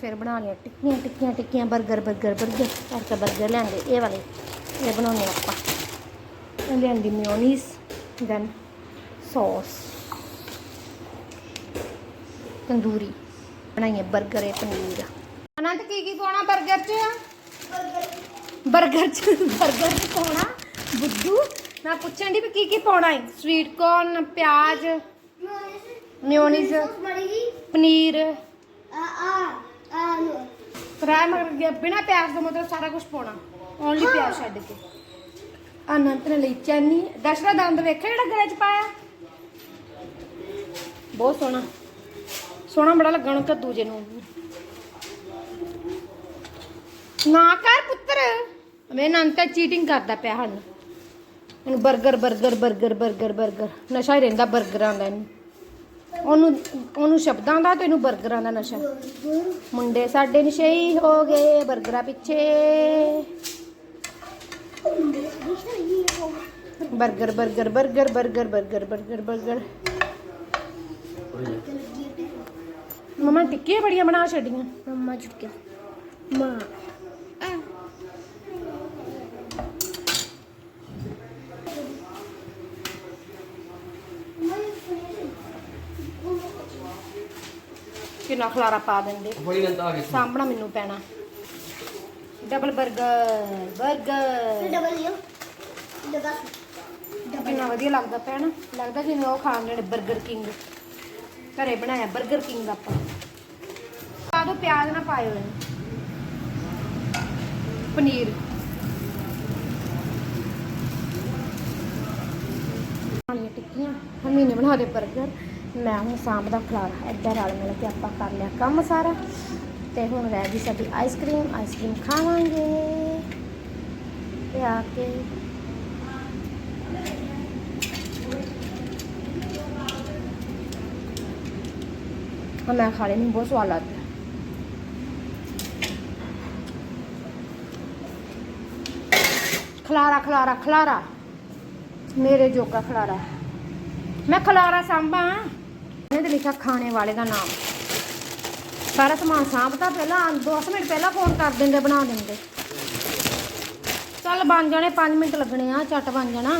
ਫਿਰ ਬਣਾ ਲਿਆ ਟਿੱਕੀਆਂ ਟਿੱਕੀਆਂ ਟਿੱਕੀਆਂ 버ਗਰ 버ਗਰ 버ਗਰ ਅੱਜ ਤਾਂ 버ਗਰ ਲੈਂਦੇ ਇਹ ਵਾਲੇ ਇਹ ਬਣਾਉਣੇ ਆਪਾਂ। ਇਹ ਲੈਂਦੀ ਮਿਓਨੀਸ ਦੈਨ ਸੌਸ ਤੰਦੂਰੀ ਬਣਾਈਏ 버ਗਰ ਇਹ ਪਨੀਰ। ਅਨੰਤ ਕੀ ਕੀ ਪਾਉਣਾ 버ਗਰ 'ਚ? 버ਗਰ 'ਚ 버ਗਰ 'ਚ ਪਾਉਣਾ ਬੁੱਧੂ। ਮੈਂ ਪੁੱਛਣ ਦੀ ਵੀ ਕੀ ਕੀ ਪਾਉਣਾ ਹੈ ਸਵੀਟ ਕੋਰਨ ਪਿਆਜ਼ ਮਿਓਨੀਜ਼ ਪਨੀਰ। ਆ ਆ। ਫਰਾਈ ਮਗਰ ਗਿਆ। ਬਿਨਾ ਪਿਆਜ਼ ਤੋਂ ਮਤਲਬ ਸਾਰਾ ਕੁਝ ਪਾਉਣਾ। ਓਨਲੀ ਪਿਆਜ਼ ਛੱਡ ਕੇ। ਅਨੰਤ ਨੇ ਲਈ ਚੈਨੀ। ਦਸ਼ਰਾ ਦੰਦ ਵੇਖਿਆ ਜਿਹੜਾ ਗਲੇ ਪਾਇਆ? ਬਹੁਤ ਸੋਹਣਾ। ਸੋਹਣਾ ਬੜਾ ਲੱਗਣ ਕੱਦੂ ਜੇ ਨੂੰ। ਨਾ ਕਰ ਪੁੱਤਰ। ਮੈਂ ਨੰਨ ਤਾਂ ਚੀਟਿੰਗ ਕਰਦਾ ਪਿਆ ਹਨ ਇਹਨੂੰ 버ਗਰ 버ਗਰ 버ਗਰ 버ਗਰ 버ਗਰ ਨਸ਼ਾ ਹੀ ਰਹਿੰਦਾ 버ਗਰਾਂ ਦਾ ਇਹਨੂੰ। ਉਹਨੂੰ ਉਹਨੂੰ ਸ਼ਬਦਾਂ ਦਾ ਤੇ ਇਹਨੂੰ 버ਗਰਾਂ ਦਾ ਨਸ਼ਾ। ਮੁੰਡੇ ਸਾਡੇ ਨਸ਼ਈ ਹੋ ਗਏ ਬਰਗਰਾਂ ਪਿੱਛੇ। ਬਰਗਰ ਬਰਗਰ ਬਰਗਰ 버ਗਰ 버ਗਰ 버ਗਰ 버ਗਰ ਮਮਾ ਟਿੱਕੀਆਂ ਬੜੀਆਂ ਬਣਾ ਛੱਡੀਆਂ। ਮਮਾ ਚੁੱਕਿਆ। ਮਾਂ। ਨਾਲ ਖਲਾਰਾ ਪਾ ਦਿੰਦੇ। ਬੜੀ ਗੰਦਾ ਆ ਸਾਹਮਣਾ ਮੈਨੂੰ ਪੈਣਾ। ਡਬਲ 버ਗਰ 버ਗਰ ਡਬਲ ਲਿਓ ਡਬਲ ਕਿੰਨਾ ਵਧੀਆ ਲੱਗਦਾ ਪਿਆ ਲੱਗਦਾ ਜਿਵੇਂ ਉਹ ਖਾਣ ਜਿਹੜੇ 버ਗਰ ਕਿੰਗ ਘਰੇ ਬਣਾਇਆ 버ਗਰ ਕਿੰਗ ਆਪਾਂ। ਪਾ ਦੋ ਪਿਆਜ਼ ਨਾ ਪਾਇਓ ਇਹਨੂੰ। ਪਨੀਰ। ਟਿੱਕੀਆਂ। ਹਮੀ ਬਣਾ ਦੇ 버ਗਰ ਮੈਂ ਹੁਣ ਸ਼ਾਮ ਦਾ ਖਲਾਰਾ ਇੱਧਰ ਰਲ ਮਿਲ ਕੇ ਆਪਾਂ ਕਰ ਲਿਆ ਕੰਮ ਸਾਰਾ। ਤੇ ਹੁਣ ਰਹਿ ਗਈ ਸਾਡੀ ਆਈਸਕ੍ਰੀਮ ਆਈਸਕ੍ਰੀਮ ਖਾਵਾਂਗੇ। ਤੇ ਆ ਕੇ ਹਾਂ ਮੈਂ ਖਾ ਲਈ ਬਹੁਤ ਸਵਾਦ ਲੱਗਦਾ। ਖਲਾਰਾ ਖਲਾਰਾ ਖਲਾਰਾ। ਮੇਰੇ ਜੋਗਾ ਖਲਾਰਾ। ਮੈਂ ਖਲਾਰਾ ਸਾਂਭਾਂ। ਇਹਦੇ ਲਿਖਿਆ ਖਾਣੇ ਵਾਲੇ ਦਾ ਨਾਮ। ਸਾਰਾ ਸਮਾਨ ਸਾਂਭਤਾ ਪਹਿਲਾਂ 10 ਮਿੰਟ ਪਹਿਲਾਂ ਫੋਨ ਕਰ ਦਿੰਦੇ, ਬਣਾ ਦਿੰਦੇ। ਚੱਲ ਬਣ ਜਾਣੇ 5 ਮਿੰਟ ਲੱਗਣੇ ਆ ਛੱਟ ਬਣ ਜਾਣਾ।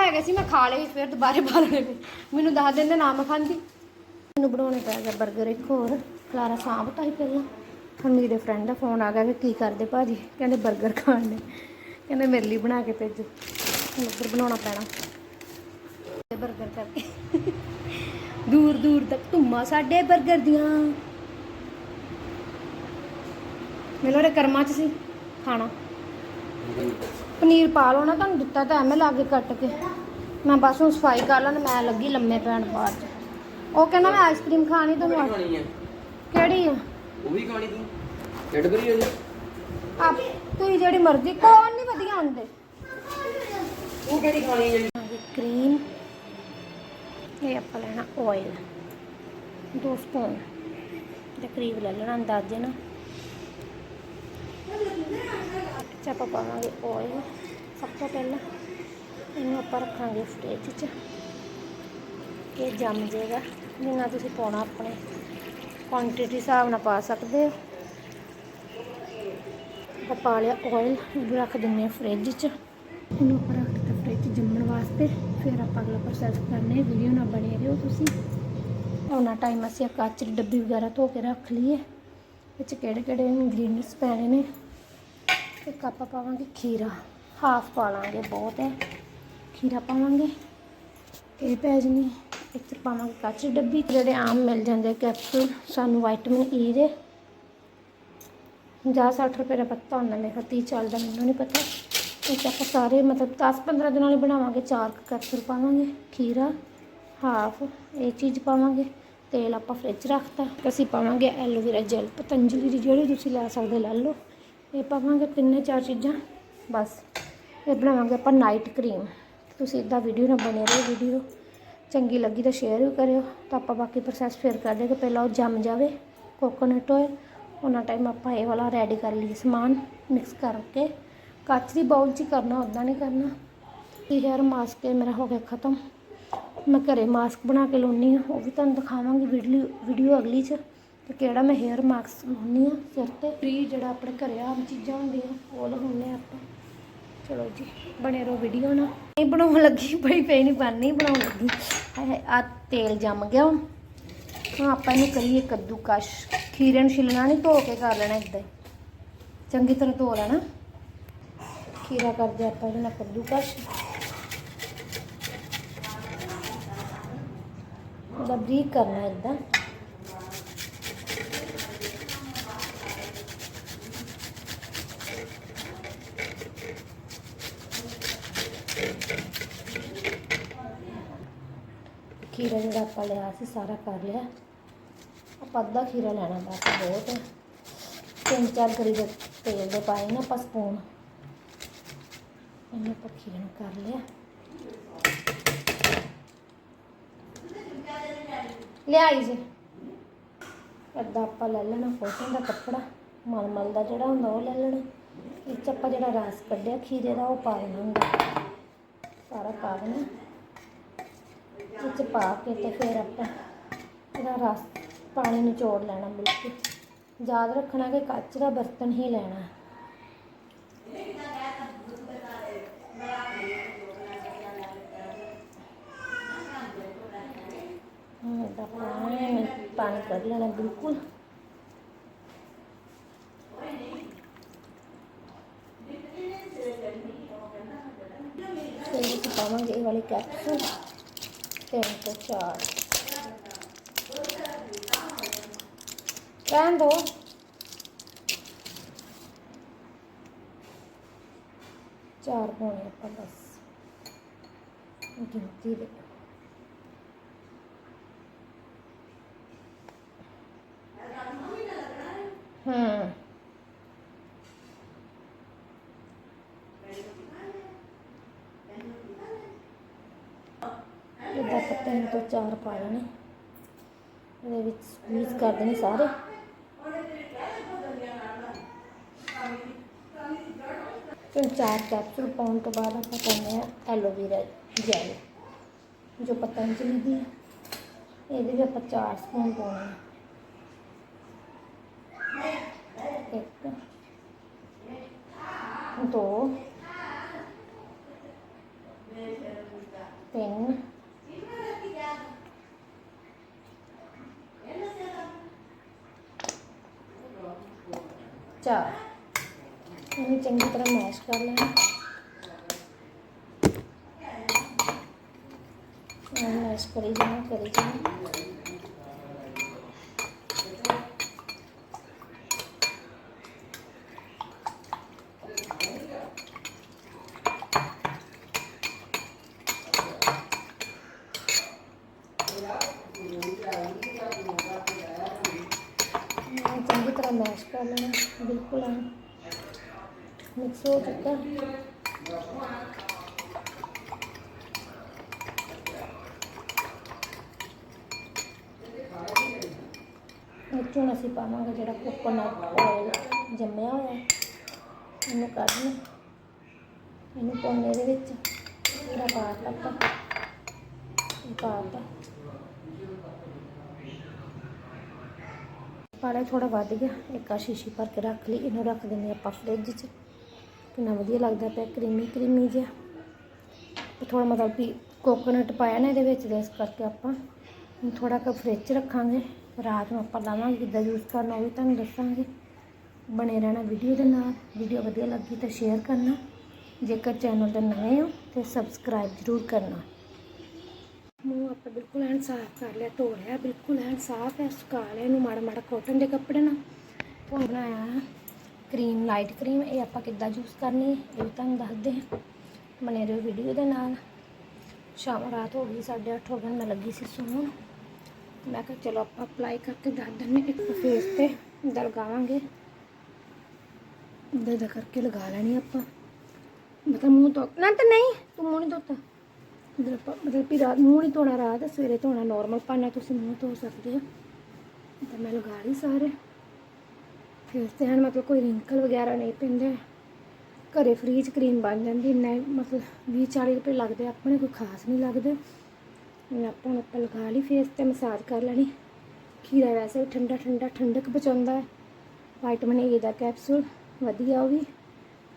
ਹੈਗੇ ਸੀ, ਮੈਂ ਖਾ ਲਈ ਫਿਰ ਦੁਬਾਰੇ ਪਾ ਲੈਣੇ ਮੈਨੂੰ ਦੱਸ ਦਿੰਦੇ ਨਾ ਖਾਂਦੀ। ਮੈਨੂੰ ਬਣਾਉਣੇ ਪੈ ਗਏ 버ਗਰ ਇੱਕ ਹੋਰ। ਖਲਾਰਾ ਸਾਂਭਤਾ ਹੀ ਪਹਿਲਾਂ। ਹੁਣ ਮੇਰੇ ਫਰੈਂਡ ਦਾ ਫੋਨ ਆ ਗਿਆ ਕਿ ਕੀ ਕਰਦੇ ਭਾਜੀ? ਕਹਿੰਦੇ 버ਗਰ ਖਾਣ ਨੇ। ਕਹਿੰਦੇ ਮੇਰੇ ਲਈ ਬਣਾ ਕੇ ਭੇਜੋ। 버ਗਰ ਬਣਾਉਣਾ ਪੈਣਾ। 버ਗਰ ਕਰਕੇ ਦੂਰ ਦੂਰ ਤੱਕ ਧੁੰਮਾਂ ਸਾਡੇ 버ਗਰ ਦੀਆਂ। ਮੈਨੂੰ ਉਹਦੇ ਕਰਮਾਂ 'ਚ ਸੀ ਖਾਣਾ। ਪਨੀਰ ਪਾ ਲਓ ਨਾ ਤੁਹਾਨੂੰ ਦਿੱਤਾ ਤਾਂ ਐਵੇਂ ਲਾਗੇ ਕੱਟ ਕੇ। ਮੈਂ ਬਸ ਹੁਣ ਸਫ਼ਾਈ ਕਰ ਲਾਂ ਮੈਂ ਲੱਗੀ ਲੰਮੇ ਪੈਣ ਬਾਅਦ 'ਚ। ਉਹ ਕਹਿੰਦਾ ਮੈਂ ਆਈਸਕ੍ਰੀਮ ਖਾਣੀ ਤੁਹਾਨੂੰ ਖਾਣੀ ਆ? ਕਿਹੜੀ ਆ? ਉਹ ਵੀ ਖਾਣੀ ਤੂੰ। ਕੈਡਬਰੀ ਹੋ ਆਪ ਤੁਸੀਂ ਜਿਹੜੀ ਮਰਜ਼ੀ ਕੋਣ ਨਹੀਂ ਵਧੀਆ ਹੁੰਦੇ। ਉਹ ਕਿਹੜੀ ਖਾਣੀ ਹੈ ਕਰੀਮ ਇਹ ਆਪਾਂ ਲੈਣਾ ਆਇਲ ਦੋ ਸਪੂਨ ਦੇ ਕਰੀਬ ਲੈ ਲੈਣਾ ਅੰਦਾਜ਼ੇ ਨਾਲ। ਚ ਆਪਾਂ ਪਾਵਾਂਗੇ ਆਇਲ ਸਭ ਤੋਂ ਪਹਿਲਾਂ ਇਹਨੂੰ ਆਪਾਂ ਰੱਖਾਂਗੇ ਫ੍ਰਿਜ 'ਚ। ਇਹ ਜੰਮ ਜਾਏਗਾ। ਜਿੰਨਾ ਤੁਸੀਂ ਪਾਉਣਾ ਆਪਣੇ ਕੁਆਂਟੀਟੀ ਹਿਸਾਬ ਨਾਲ ਪਾ ਸਕਦੇ ਹੋ। ਆਪਾਂ ਪਾ ਲਿਆ ਆਇਲ ਇਹਨੂੰ ਰੱਖ ਦਿੰਦੇ ਹਾਂ ਫ੍ਰਿਜ 'ਚ। ਇਹਨੂੰ ਆਪਾਂ ਰੱਖ ਦਿੱਤਾ ਫ੍ਰਿਜ ਜੰਮਣ ਵਾਸਤੇ। ਫਿਰ ਆਪਾਂ ਅਗਲਾ ਪ੍ਰੋਸੈਸ ਕਰਨੇ ਵੀਡੀਓ ਨਾਲ ਬਣੇ ਰਹੋ ਤੁਸੀਂ। ਉਹਨਾਂ ਟਾਈਮ ਅਸੀਂ ਆਹ ਦੀ ਡੱਬੀ ਵਗੈਰਾ ਧੋ ਕੇ ਰੱਖ ਲਈਏ। ਵਿੱਚ ਕਿਹੜੇ ਕਿਹੜੇ ਇੰਗਰੀਡੀਅੰਟਸ ਪੈਣੇ ਨੇ? ਇੱਕ ਆਪਾਂ ਪਾਵਾਂਗੇ ਖੀਰਾ। ਹਾਫ ਪਾ ਲਾਂਗੇ ਬਹੁਤ ਹੈ। ਖੀਰਾ ਪਾਵਾਂਗੇ। ਇਹ ਪੈ ਜਣੀ ਇੱਕ ਪਾਵਾਂਗੇ ਕੱਚ ਡੱਬੀ। ਜਿਹੜੇ ਆਮ ਮਿਲ ਜਾਂਦੇ ਕੈਪਸੂਲ ਸਾਨੂੰ ਵਿਟਾਮਿਨ ਈ e ਦੇ। 50-60 ਰੁਪਏ ਦਾ ਪੱਤਾ ਹੁੰਦਾ ਮੇਰੇ ਕੋਲ 30 ਚੱਲਦਾ, ਮੈਨੂੰ ਨਹੀਂ ਪਤਾ। ਇਹ 'ਚ ਆਪਾਂ ਸਾਰੇ ਮਤਲਬ 10-15 ਦਿਨਾਂ ਲਈ ਬਣਾਵਾਂਗੇ, ਚਾਰ ਕੁ ਕੈਪਸੂਲ ਪਾਵਾਂਗੇ, ਖੀਰਾ, ਹਾਫ, ਇਹ ਚੀਜ਼ ਪਾਵਾਂਗੇ, ਤੇਲ ਆਪਾਂ ਫ੍ਰਿਜ ਰੱਖਤਾ। ਤੇ ਅਸੀਂ ਪਾਵਾਂਗੇ ਐਲੋਵੇਰਾ ਜੈਲ, ਪਤੰਜਲੀ ਦੀ ਜਿਹੜੀ ਤੁਸੀਂ ਲੈ ਸਕਦੇ, ਲੈ ਲਓ। ਇਹ ਪਾਵਾਂਗੇ ਤਿੰਨੇ ਚਾਰ ਚੀਜ਼ਾਂ, ਬਸ। ਇਹ ਬਣਾਵਾਂਗੇ ਆਪਾਂ ਨਾਈਟ ਕਰੀਮ ਤੁਸੀਂ ਇਦਾਂ ਵੀਡੀਓ ਨਾਲ ਬਣੇ ਰਹੋ ਵੀਡੀਓ ਚੰਗੀ ਲੱਗੀ ਤਾਂ ਸ਼ੇਅਰ ਵੀ ਕਰਿਓ। ਤਾਂ ਆਪਾਂ ਬਾਕੀ ਪ੍ਰੋਸੈਸ ਫਿਰ ਕਰ ਦੇਗੇ ਪਹਿਲਾਂ ਉਹ ਜੰਮ ਜਾਵੇ ਕੋਕੋਨਟ ਆਇਲ ਉਹਨਾਂ ਟਾਈਮ ਆਪਾਂ ਇਹ ਵਾਲਾ ਰੈਡੀ ਕਰ ਲਈਏ ਸਮਾਨ ਮਿਕਸ ਕਰਕੇ। ਕੱਚ ਦੀ ਬਾਉਲ 'ਚ ਕਰਨਾ ਉੱਦਾਂ ਨਹੀਂ ਕਰਨਾ। ਇਹ ਹੇਅਰ ਮਾਸਕ ਮੇਰਾ ਹੋ ਗਿਆ ਖਤਮ। ਮੈਂ ਘਰੇ ਮਾਸਕ ਬਣਾ ਕੇ ਲਾਉਣੀ ਆ ਉਹ ਵੀ ਤੁਹਾਨੂੰ ਦਿਖਾਵਾਂਗੀ ਵੀਡੀਓ ਵੀਡੀਓ ਅਗਲੀ 'ਚ ਤੇ ਕਿਹੜਾ ਮੈਂ ਹੇਅਰ ਮਾਸਕ ਲਾਉਂਦੀ ਆ ਸਿਰ ਤੇ। ਫ੍ਰੀ ਜਿਹੜਾ ਆਪਣੇ ਘਰੇ ਆਮ ਚੀਜ਼ਾਂ ਹੁੰਦੀਆਂ, ਉਹ ਲਗਾਉਂਦੇ ਆ ਆਪਾਂ। ਚਲੋ ਜੀ, ਬਣੇ ਰਹੋ ਵੀਡੀਓ ਨਾਲ। ਇਹ ਬਣਾਉਣ ਲੱਗੀ, ਬੜੀ ਪਈ ਨਹੀਂ ਬਣ ਨਹੀਂ ਬਣਾਉਣ ਲੱਗੀ। ਹਾਏ ਆ ਤੇਲ ਜੰਮ ਗਿਆ ਹੁਣ। ਆਪਾਂ ਇਹਨੂੰ ਕਰੀਏ ਕੱਦੂਕਸ਼। ਖੀਰੇ ਨੂੰ ਛਿੱਲਣਾ ਨਹੀਂ ਧੋ ਕੇ ਕਰ ਲੈਣਾ ਇਦਾਂ ਚੰਗੀ ਤਰ੍ਹਾਂ ਧੋ ਲੈਣਾ। ਖੀਰਾ ਕਰਦੇ ਆਪਾਂ ਇਹਦੇ ਨਾਲ ਕੱਦੂਕਸ਼ ਉਹਦਾ ਬਰੀਕ ਕਰਨਾ ਇਦਾਂ ਖੀਰਾ ਜਿਹੜਾ ਆਪਾਂ ਲਿਆ ਸੀ, ਸਾਰਾ ਕਰ ਲਿਆ। ਆਪਾਂ ਅੱਧਾ ਖੀਰਾ ਲੈਣਾ ਬਸ ਬਹੁਤ। ਤਿੰਨ ਚਾਰ ਗਰੀ ਦੇ ਤੇਲ ਦੇ ਪਾਏ ਨਾ ਆਪਾਂ ਸਪੂਨ। ਇਹਨੂੰ ਆਪਾਂ ਖੀਰੇ ਨੂੰ ਕਰ ਲਿਆ। ਲਿਆਈ ਜੀ। ਅੱਧਾ ਆਪਾਂ ਲੈ ਲੈਣਾ ਕੋਟਨ ਦਾ ਕੱਪੜਾ, ਮਲਮਲ ਦਾ ਜਿਹੜਾ ਹੁੰਦਾ ਉਹ ਲੈ ਲੈਣਾ। ਇਹ 'ਚ ਆਪਾਂ ਜਿਹੜਾ ਰਸ ਕੱਢਿਆ, ਖੀਰੇ ਦਾ ਉਹ ਪਾ ਦੇਣਾ ਹੁੰਦਾ। ਸਾਰਾ ਪਾ ਦੇਣਾ। ਵਿੱਚ ਪਾ ਕੇ ਤੇ ਫਿਰ ਆਪਾਂ ਇਹਦਾ ਰਸ ਪਾਣੀ ਨਿਚੋੜ ਲੈਣਾ ਬਿਲਕੁਲ ਯਾਦ ਰੱਖਣਾ ਕਿ ਕੱਚ ਦਾ ਬਰਤਨ ਹੀ ਲੈਣਾ। ਹੁਣ ਇਹਦਾ ਪਾਣੀ ਪਾਣੀ ਕੱਢ ਲੈਣਾ ਬਿਲਕੁਲ ਫਿਰ ਅਸੀਂ ਪਾਵਾਂਗੇ ਇਹ ਵਾਲੀ ਕੈਪਸੂਲ ਤਿੰਨ ਤੋਂ ਚਾਰ ਰਹਿਣ ਦੋ ਚਾਰ ਪਾਉਣੇ ਆਪਾਂ ਬਸ ਗਿਣਤੀ ਦੇ ਹੂੰ। ਇਹਦਾ ਤਿੰਨ ਤੋਂ ਚਾਰ ਪਾ ਨੇ ਇਹਦੇ ਵਿੱਚ ਸਕਵੀਜ਼ ਕਰ ਦੇਣੇ ਸਾਰੇ। ਤਿੰਨ ਚਾਰ ਕੈਪਸੂਲ ਪਾਉਣ ਤੋਂ ਬਾਅਦ ਆਪਾਂ ਪਾਉਂਦੇ ਆ ਐਲੋਵੇਰਾ ਜੈਲ, ਜੋ ਪਤੰਜਲੀ ਦੀ ਹੈ। ਇਹਦੇ ਵੀ ਆਪਾਂ ਚਾਰ ਸਪੂਨ ਪਾਉਣੇ ਆ ਇੱਕ ਦੋ ਤਿੰਨ ਚਾਰ ਇਹਨੂੰ ਚੰਗੀ ਤਰ੍ਹਾਂ ਮੈਸ਼ ਕਰ ਲੈਣਾ ਇਹਨੂੰ ਮੈਸ਼ ਕਰੀ ਜਾਣਾ ਕਰੀ ਜਾਣਾ ਇਹਨੂੰ ਚੰਗੀ ਤਰ੍ਹਾਂ ਮੈਸ਼ ਕਰ ਲੈਣਾ ਬਿਲਕੁਲ ਐਨ ਮਿਕਸ ਹੋ ਚੁੱਕਾ ਵਿੱਚ ਹੁਣ ਅਸੀਂ ਪਾਵਾਂਗੇ ਜਿਹੜਾ ਕੋਕੋਨਟ ਆਇਲ ਜੰਮਿਆ ਹੋਇਆ ਹੈ। ਇਹਨੂੰ ਕੱਢ ਲਓ ਇਹਨੂੰ ਪਾਉਣੇ ਦੇ ਵਿੱਚ ਇਹਦਾ ਪਾ ਤਾ ਆਪਾਂ ਇਹ ਪਾ ਪਾਲਾ ਥੋੜਾ ਵੱਧ ਗਿਆ, ਇੱਕ ਆ ਸ਼ੀਸ਼ੀ ਭਰ ਕੇ ਰੱਖ ਲਈ, ਇਹਨੂੰ ਰੱਖ ਦਿੰਦੇ ਆਪਾਂ ਫ੍ਰਿਜ 'ਚ। ਕਿੰਨਾ ਵਧੀਆ ਲੱਗਦਾ ਪਿਆ ਕਰੀਮੀ ਕਰੀਮੀ ਜਿਹਾ। ਤੇ ਥੋੜਾ ਮਤਲਬ ਕਿ ਕੋਕੋਨਟ ਪਾਇਆ ਨਾ ਇਹਦੇ ਵਿੱਚ, ਤੇ ਇਸ ਕਰਕੇ ਆਪਾਂ ਹੁਣ ਥੋੜਾ ਕੁ ਫ੍ਰਿਜ 'ਚ ਰੱਖਾਂਗੇ। ਰਾਤ ਨੂੰ ਆਪਾਂ ਲਾਵਾਂਗੇ, ਕਿੱਦਾਂ ਯੂਜ਼ ਕਰਨਾ ਉਹ ਵੀ ਤੁਹਾਨੂੰ ਦੱਸਾਂਗੇ। ਬਣੇ ਰਹਿਣਾ ਵੀਡੀਓ ਦੇ ਨਾਲ। ਵੀਡੀਓ ਵਧੀਆ ਲੱਗੀ ਤਾਂ ਸ਼ੇਅਰ ਕਰਨਾ। ਜੇਕਰ ਚੈਨਲ ਤੇ ਨਵੇਂ ਹੋ, ਤੇ ਸਬਸਕ੍ਰਾਈਬ ਜ਼ਰੂਰ ਕਰਨਾ। ਮੂੰਹ ਆਪਾਂ ਬਿਲਕੁਲ ਐਨ ਸਾਫ਼ ਕਰ ਲਿਆ, ਧੋ ਲਿਆ, ਬਿਲਕੁਲ ਐਨ ਸਾਫ਼ ਹੈ ਸੁਕਾ ਲਿਆ ਇਹਨੂੰ ਮਾੜਾ ਮਾੜਾ ਕਾਟਨ ਦੇ ਕੱਪੜੇ ਨਾਲ। ਹੁਣ ਬਣਾਇਆ ਕਰੀਮ ਲਾਈਟ ਕਰੀਮ ਇਹ ਆਪਾਂ ਕਿੱਦਾਂ ਯੂਜ਼ ਕਰਨੀ ਇਹ ਵੀ ਤੁਹਾਨੂੰ ਦੱਸਦੇ ਹਾਂ। ਬਣੇ ਰਹੋ ਵੀਡੀਓ ਦੇ ਨਾਲ। ਸ਼ਾਮ ਰਾਤ ਹੋ ਗਈ 8:30 ਹੋ ਗਏ, ਮੈਂ ਲੱਗੀ ਸੀ ਸੌਣ। ਮੈਂ ਕਿਹਾ ਚਲੋ ਆਪਾਂ ਅਪਲਾਈ ਕਰਕੇ ਦੱਸ ਦਿੰਦੇ ਇੱਕ ਫੇਸ ਤੇ ਇੱਦਾਂ ਲਗਾਵਾਂਗੇ ਇੱਦਾਂ ਕਰਕੇ ਲਗਾ ਲੈਣੀ ਆਪਾਂ। ਮਤਲਬ ਮੂੰਹ ਧੋ ਨਾ ਤਾਂ ਨਹੀਂ, ਤੂੰ ਮੂੰਹ ਨਹੀਂ ਧੋਤਾ। ਮਤਲਬ ਵੀ ਰਾਤ ਮੂੰਹ ਨਹੀਂ ਧੋਣਾ ਰਾਤ, ਸਵੇਰੇ ਧੋਣਾ ਨਾਰਮਲ ਪਾਣਾ ਤੁਸੀਂ ਮੂੰਹ ਧੋ ਸਕਦੇ ਹੋ। ਤਾਂ ਮੈਂ ਲਗਾ ਲਈ ਸਾਰੇ। ਫੇਸ ਤੇ ਹਨ ਮਤਲਬ ਕੋਈ ਰਿੰਕਲ ਵਗੈਰਾ ਨਹੀਂ ਪੈਂਦੇ। ਘਰੇ ਫ੍ਰੀ ਚ ਕਰੀਮ ਬਣ ਜਾਂਦੀ, ਇੰਨਾ ਹੀ ਮਤਲਬ 20 40 ਰੁਪਏ ਲੱਗਦੇ ਆਪਣੇ ਕੋਈ ਖਾਸ ਨਹੀਂ ਲੱਗਦੇ। ਹੁਣ ਆਪਾਂ ਹੁਣ ਆਪਾਂ ਲਗਾ ਲਈ ਫੇਸ ਤੇ ਮਸਾਜ ਕਰ ਲੈਣੀ। ਖੀਰਾ ਵੈਸੇ ਵੀ ਠੰਡਾ ਠੰਡਾ, ਠੰਡਕ ਬਚਾਉਂਦਾ ਹੈ। ਵਿਟਾਮਿਨ ਏ ਦਾ ਕੈਪਸੂਲ ਵਧੀਆ ਉਹ ਵੀ।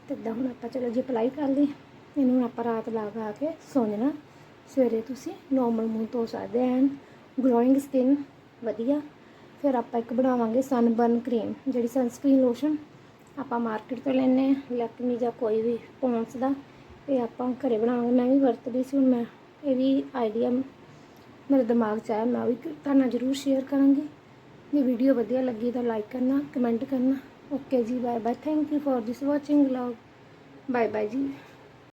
ਤੇ ਇੱਦਾਂ ਹੁਣ ਆਪਾਂ ਚਲੋ ਜੀ ਅਪਲਾਈ ਕਰ ਲਈ। ਇਹਨੂੰ ਹੁਣ ਆਪਾਂ ਰਾਤ ਲਾ ਕੇ ਸੌਂ ਜਾਣਾ। ਸਵੇਰੇ ਤੁਸੀਂ ਨੋਰਮਲ ਮੂੰਹ ਧੋ ਸਕਦੇ ਐਨ ਗਲੋਇੰਗ ਸਕਿਨ ਵਧੀਆ। ਫਿਰ ਆਪਾਂ ਇੱਕ ਬਣਾਵਾਂਗੇ ਸਨਬਰਨ ਕਰੀਮ ਜਿਹੜੀ ਸਨਸਕ੍ਰੀਨ ਲੋਸ਼ਨ ਆਪਾਂ ਮਾਰਕੀਟ ਤੋਂ ਲੈਨੇ ਆ ਲੈਕਮੀ ਜਾਂ ਕੋਈ ਵੀ ਪੌਂਡਸ ਦਾ। ਇਹ ਆਪਾਂ ਘਰੇ ਬਣਾਵਾਂਗੇ, ਮੈਂ ਵੀ ਵਰਤਦੀ ਸੀ, ਹੁਣ ਮੈਂ ਇਹ ਵੀ ਆਈਡੀਆ ਮੇਰੇ ਦਿਮਾਗ 'ਚ ਆਇਆ, ਮੈਂ ਵੀ ਤੁਹਾਡੇ ਨਾਲ ਜ਼ਰੂਰ ਸ਼ੇਅਰ ਕਰਾਂਗੀ। ਜੇ ਵੀਡੀਓ ਵਧੀਆ ਲੱਗੀ ਤਾਂ ਲਾਈਕ ਕਰਨਾ ਕਮੈਂਟ ਕਰਨਾ। ਓਕੇ ਜੀ bye bye thank you for this watching love bye bye ਜੀ।